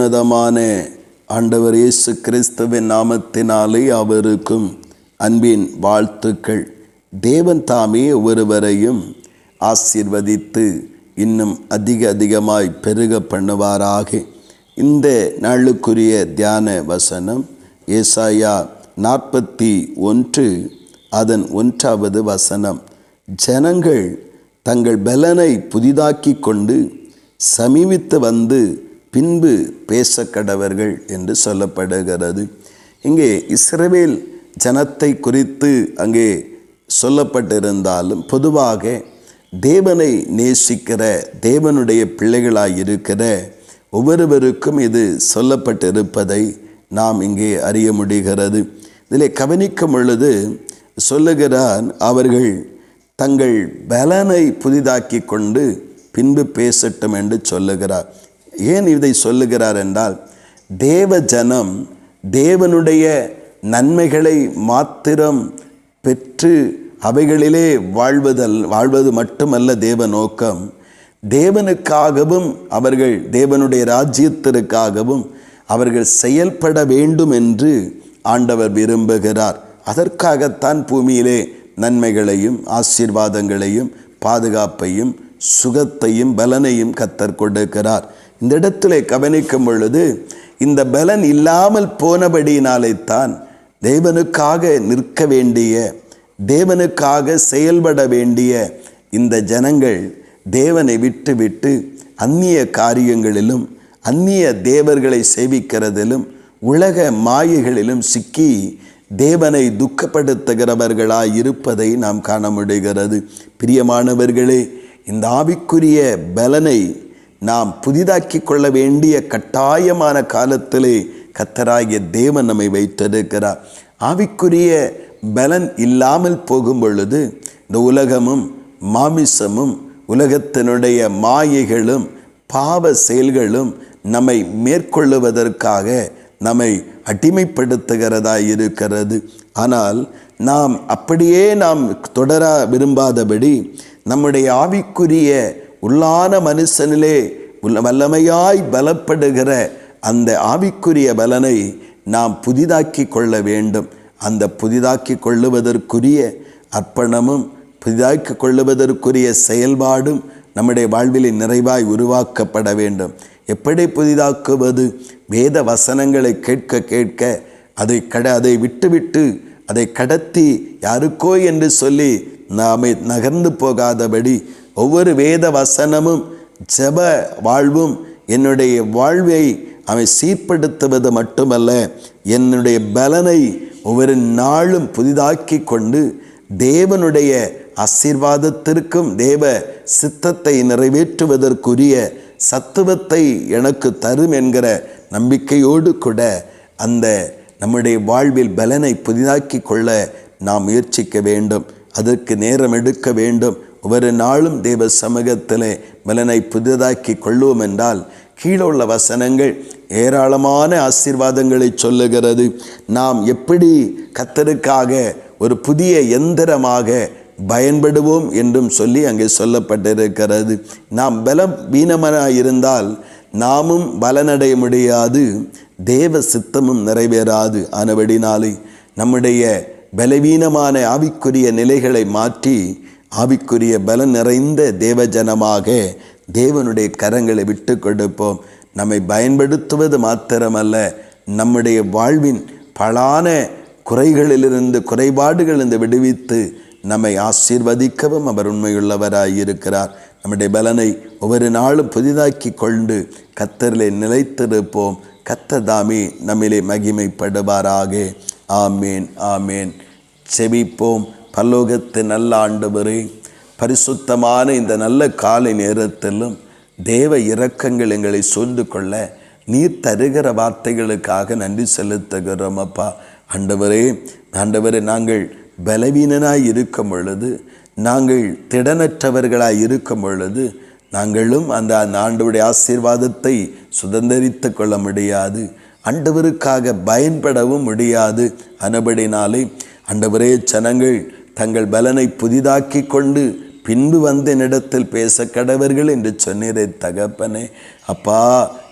உன்னதமான ஆண்டவர் இயேசு கிறிஸ்துவின் நாமத்தினாலே அவருக்கும் அன்பின் வாழ்த்துக்கள். தேவன் தாமே ஒருவரையும் ஆசீர்வதித்து இன்னும் அதிக அதிகமாய் பெருக பண்ணுவாராக. இந்த நாளுக்குரிய தியான வசனம் ஏசாயா நாற்பத்தி ஒன்று அதன் ஒன்றாவது வசனம். ஜனங்கள் தங்கள் பலனை புதிதாக்கி கொண்டு சமீபித்து வந்து பின்பு பேசக்கடவர்கள் என்று சொல்லப்படுகிறது. இங்கே இஸ்ரவேல் ஜனத்தை குறித்து அங்கே சொல்லப்பட்டிருந்தாலும் பொதுவாக தேவனை நேசிக்கிற தேவனுடைய பிள்ளைகளாய் இருக்கிற ஒவ்வொருவருக்கும் இது சொல்லப்பட்டிருப்பதை நாம் இங்கே அறிய முடிகிறது. இதில் கவனிக்கும் பொழுது சொல்லுகிறான் அவர்கள் தங்கள் பலனை புதிதாக்கி கொண்டு பின்பு பேசட்டும் என்று சொல்லுகிறார். ஏன் இதை சொல்லுகிறார் என்றால் தேவ ஜனம் தேவனுடைய நன்மைகளை மாத்திரம் பெற்று அவைகளிலே வாழ்வதல் வாழ்வது மட்டுமல்ல தேவ நோக்கம். தேவனுக்காகவும் அவர்கள் தேவனுடைய ராஜ்யத்திற்காகவும் அவர்கள் செயல்பட வேண்டும் என்று ஆண்டவர் விரும்புகிறார். அதற்காகத்தான் பூமியிலே நன்மைகளையும் ஆசீர்வாதங்களையும் பாதுகாப்பையும் சுகத்தையும் பலனையும் கத்தர் கொடுக்கிறார். இந்த இடத்துல கவனிக்கும் பொழுது இந்த பலன் இல்லாமல் போனபடியினாலே தான் தேவனுக்காக நிற்க வேண்டிய தேவனுக்காக செயல்பட வேண்டிய இந்த ஜனங்கள் தேவனை விட்டு விட்டு அந்நிய காரியங்களிலும் அந்நிய தேவர்களை சேவிக்கிறதிலும் உலக மாயைகளிலும் சிக்கி தேவனை துக்கப்படுத்துகிறவர்களாய் இருப்பதை நாம் காண முடிகிறது. பிரியமானவர்களே இந்த ஆவிக்குரிய பலனை நாம் புதிதாக்கி கொள்ள வேண்டிய கட்டாயமான காலத்திலே கத்தராகிய தேவன் நம்மை வைத்திருக்கிறார். ஆவிக்குரிய பலன் இல்லாமல் போகும் பொழுது இந்த உலகமும் மாமிசமும் உலகத்தினுடைய மாயைகளும் பாவ செயல்களும் நம்மை மேற்கொள்ளுவதற்காக நம்மை அடிமைப்படுத்துகிறதா இருக்கிறது. ஆனால் நாம் அப்படியே நாம் தொடர விரும்பாதபடி நம்முடைய ஆவிக்குரிய உள்ளான மனுஷனிலே வல்லமையாய் பலப்படுகிற அந்த ஆவிக்குரிய பலனை நாம் புதிதாக்கி கொள்ள வேண்டும். அந்த புதிதாக்கி கொள்ளுவதற்குரிய அர்ப்பணமும் புதிதாக்கி கொள்ளுவதற்குரிய செயல்பாடும் நம்முடைய வாழ்வில் நிறைவாய் உருவாக்கப்பட வேண்டும். எப்படி புதிதாக்குவது? வேத வசனங்களை கேட்க கேட்க அதை கட அதை விட்டுவிட்டு அதை கடத்தி யாருக்கோ என்று சொல்லி நாமை நகர்ந்து போகாதபடி ஒவ்வொரு வேத வசனமும் ஜெப வாழ்வும் என்னுடைய வாழ்வை அவை சீர்படுத்துவது மட்டுமல்ல என்னுடைய பலனை ஒவ்வொரு நாளும் புதிதாக்கி கொண்டு தேவனுடைய ஆசீர்வாதத்திற்கும் தேவ சித்தத்தை நிறைவேற்றுவதற்குரிய சத்துவத்தை எனக்கு தரும் என்கிற நம்பிக்கையோடு கூட அந்த நம்முடைய வாழ்வில் பலனை புதிதாக்கி கொள்ள நாம் முயற்சிக்க வேண்டும். அதற்கு நேரம் எடுக்க வேண்டும். ஒவ்வொரு நாளும் தேவ சமூகத்திலே பலனை புதிதாக்கி கொள்வோம் என்றால் கீழே உள்ள வசனங்கள் ஏராளமான ஆசீர்வாதங்களை சொல்லுகிறது. நாம் எப்படி கத்தருக்காக ஒரு புதிய எந்திரமாக பயன்படுவோம் என்றும் சொல்லி அங்கே சொல்லப்பட்டிருக்கிறது. நாம் பலம் வீணமனாக இருந்தால் நாமும் பலனடைய முடியாது தேவ சித்தமும் நிறைவேறாது. ஆனபடினாலே நம்முடைய பலவீனமான ஆவிக்குரிய நிலைகளை மாற்றி ஆவிக்குரிய பலன் நிறைந்த தேவஜனமாக தேவனுடைய கரங்களை விட்டு கொடுப்போம். நம்மை பயன்படுத்துவது மாத்திரமல்ல நம்முடைய வாழ்வின் பலான குறைகளிலிருந்து குறைபாடுகளிலிருந்து விடுவித்து நம்மை ஆசீர்வதிக்கவும் அவர் உண்மையுள்ளவராய் இருக்கிறார். நம்முடைய பலனை ஒவ்வொரு நாளும் புதிதாக்கி கொண்டு கத்தரிலே நிலைத்திருப்போம். கத்த தாமே நம்மிலே மகிமைப்படுவாராக. ஆமேன் ஆமேன். செபிப்போம். பல்லோகத்து நல்ல ஆண்டவரே பரிசுத்தமான இந்த நல்ல காலை நேரத்திலும் தேவ இரக்கங்கள் எங்களை சூழ்ந்து கொள்ள நீர் தருகிற வார்த்தைகளுக்காக நன்றி செலுத்துகிறோம் அப்பா. ஆண்டவரே ஆண்டவரே நாங்கள் பலவீனனாய் இருக்கும் பொழுது நாங்கள் திடனற்றவர்களாய் இருக்கும் பொழுது நாங்களும் அந்த அந்த ஆண்டவருடைய ஆசீர்வாதத்தை சுதந்திரித்து கொள்ள முடியாது ஆண்டவருக்காக பயன்படவும் முடியாது. அனபடினாலே ஆண்டவரே ஜனங்கள் தங்கள் பலனை புதிதாக்கி கொண்டு பின்பு வந்த என்னிடத்தில் பேச கடவர்கள் என்று சொன்னீரே தகப்பனே. அப்பா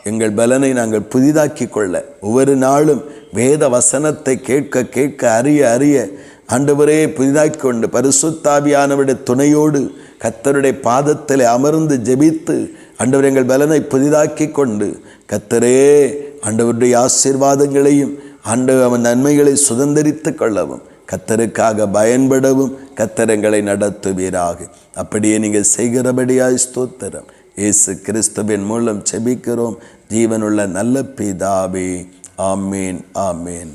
எங்கள் பலனை நாங்கள் புதிதாக்கி கொள்ள ஒவ்வொரு நாளும் வேத வசனத்தை கேட்க கேட்க அறிய அறிய ஆண்டவரே புதிதாக்கி கொண்டு பரிசுத்தாவியானவருடைய துணையோடு கத்தருடைய பாதத்தில் அமர்ந்து ஜெபித்து ஆண்டவர் எங்கள் பலனை புதிதாக்கி கொண்டு கத்தரே ஆண்டவருடைய ஆசீர்வாதங்களையும் ஆண்டவர் அவன் நன்மைகளை சுதந்திரித்து கொள்ளவும். கத்தருக்காக பயன்படவும் கத்தரங்களை நடத்துவீராக. அப்படியே நீங்கள் செய்கிறபடியாய் ஸ்தோத்திரம். இயேசு கிறிஸ்துவின் மூலம் செபிக்கிறோம் ஜீவனுள்ள நல்ல பிதாவே. ஆமேன் ஆமேன்.